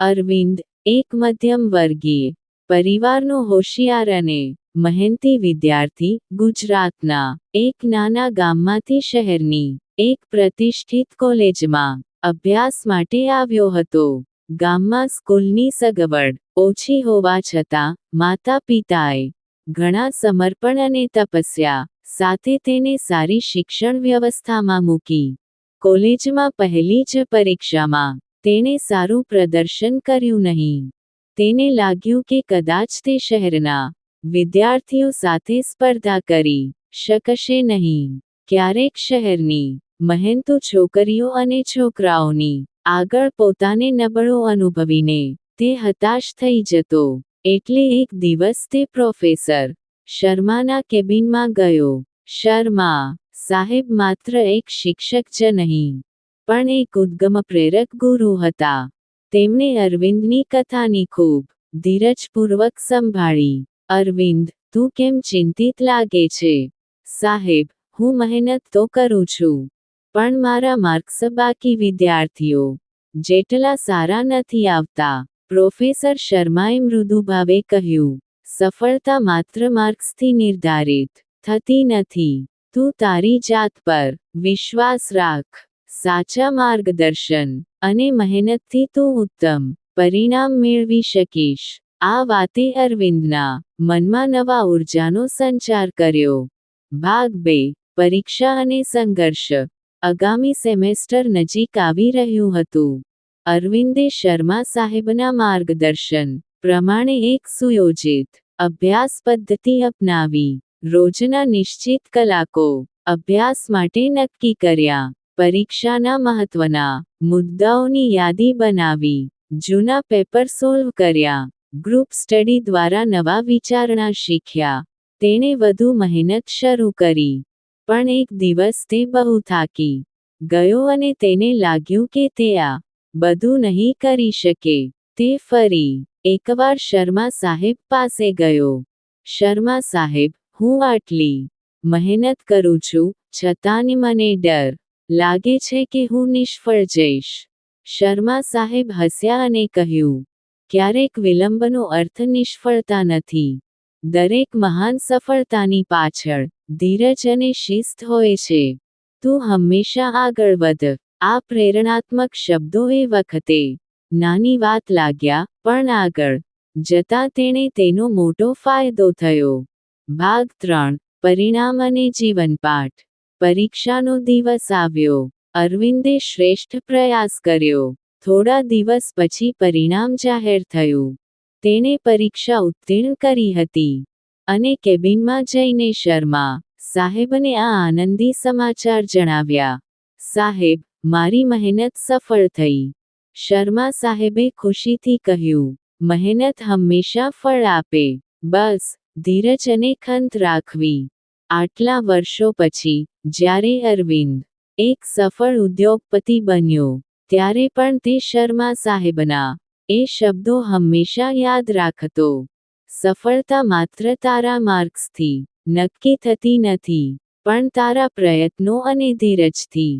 અરવિંદ, એક મધ્યમ વર્ગીય, પરિવારનો હોશિયાર અને મહેનતી વિદ્યાર્થી, ગુજરાતના એક નાના ગામમાંથી શહેરની એક પ્રતિષ્ઠિત કોલેજમાં અભ્યાસ માટે આવ્યો હતો. ગામમાં સ્કૂલની સગવડ ઓછી હોવા છતાં માતા પિતાએ ઘણા સમર્પણ અને તપસ્યા સાથે તેને સારી શિક્ષણ વ્યવસ્થામાં મૂકી. કોલેજમાં પહેલી જ પરીક્ષામાં તેણે સારું પ્રદર્શન કર્યું નહીં. તેને લાગ્યું કે કદાચ તે શહેરના વિદ્યાર્થીઓ સાથે સ્પર્ધા કરી શકશે નહીં. ક્યારેક શહેરની મહેનતુ છોકરીઓ અને છોકરાઓની આગળ પોતાને નબળો અનુભવીને તે હતાશ થઈ જતો. એટલે એક દિવસ તે પ્રોફેસર શર્માના કેબિનમાં ગયો. શર્મા સાહેબ માત્ર એક શિક્ષક જ નહીં પણ એક ઉદ્ગમ પ્રેરક ગુરુ હતા. તેમણે અરવિંદની કથાની ખૂબ ધીરજપૂર્વક સંભાળી. અરવિંદ, તું કેમ ચિંતિત લાગે છે? સાહેબ, હું મહેનત તો કરું છું, પણ મારા માર્ક્સ બાકી વિદ્યાર્થીઓ જેટલા સારા નથી આવતા. પ્રોફેસર શર્માએ મૃદુભાવે કહ્યું, સફળતા માત્ર માર્ક્સથી નિર્ધારિત થતી નથી. તું તારી જાત પર વિશ્વાસ રાખ. સાચા માર્ગદર્શન અને મહેનતથી તું ઉત્તમ પરિણામ મેળવી શકીશ. આ વાતે અરવિંદના મનમાં નવા ઉર્જાનો સંચાર કર્યો. ભાગ બે, પરીક્ષા અને સંઘર્ષ. આગામી સેમેસ્ટર નજીક આવી રહ્યું હતું. અરવિંદે શર્મા સાહેબના માર્ગદર્શન પ્રમાણે એક સુયોજિત અભ્યાસ પદ્ધતિ અપનાવી. રોજના નિશ્ચિત કલાકો અભ્યાસ માટે નક્કી કર્યા. પરીક્ષાના મહત્વના મુદ્દાઓની યાદી બનાવી, જૂના પેપર સોલ્વ કર્યા, ગ્રુપ સ્ટડી દ્વારા નવા વિચારણા શીખ્યા, તેણે વધુ મહેનત શરૂ કરી. પણ એક દિવસ તે બહુ થાકી ગયો અને તેને લાગ્યું કે તે આ બધું નહીં કરી શકે. તે ફરી એકવાર શર્મા સાહેબ પાસે ગયો. શર્મા સાહેબ, હું આટલી મહેનત કરું છું, છતાં મને ડર લાગે છે કે હું નિષ્ફળ જઈશ. શર્મા સાહેબ હસ્યા અને કહ્યું, ક્યારેક વિલંબનો અર્થ નિષ્ફળતા નથી. દરેક મહાન સફળતાની પાછળ ધીરજ અને શિસ્ત હોય છે. તું હંમેશા આગળ વધ. આ પ્રેરણાત્મક શબ્દો એ વખતે નાની વાત લાગ્યા, પણ આગળ જતાં તેણે તેનો મોટો ફાયદો થયો. ભાગ ત્રણ, પરિણામ અને જીવનપાઠ. પરીક્ષાનો દિવસ આવ્યો. અરવિંદે શ્રેષ્ઠ પ્રયાસ કર્યો. થોડા દિવસ પછી પરિણામ જાહેર થયું. તેણે પરીક્ષા ઉત્તીર્ણ કરી હતી. અને કેબિનમાં જઈને શર્મા સાહેબને આ આનંદી સમાચાર જણાવ્યા. સાહેબ, મારી મહેનત સફળ થઈ. શર્મા સાહેબે ખુશીથી કહ્યું, મહેનત હંમેશા ફળ આપે. બસ, ધીરજ અને ખંત રાખવી. આટલા વર્ષો પછી, જ્યારે અરવિંદ એક સફળ ઉદ્યોગપતિ બન્યો, ત્યારે પણ તે શર્મા સાહેબના એ શબ્દો હંમેશા યાદ રાખતો. સફળતા માત્ર તારા માર્ક્સથી નક્કી થતી નથી, પણ તારા પ્રયત્નો અને ધીરજથી.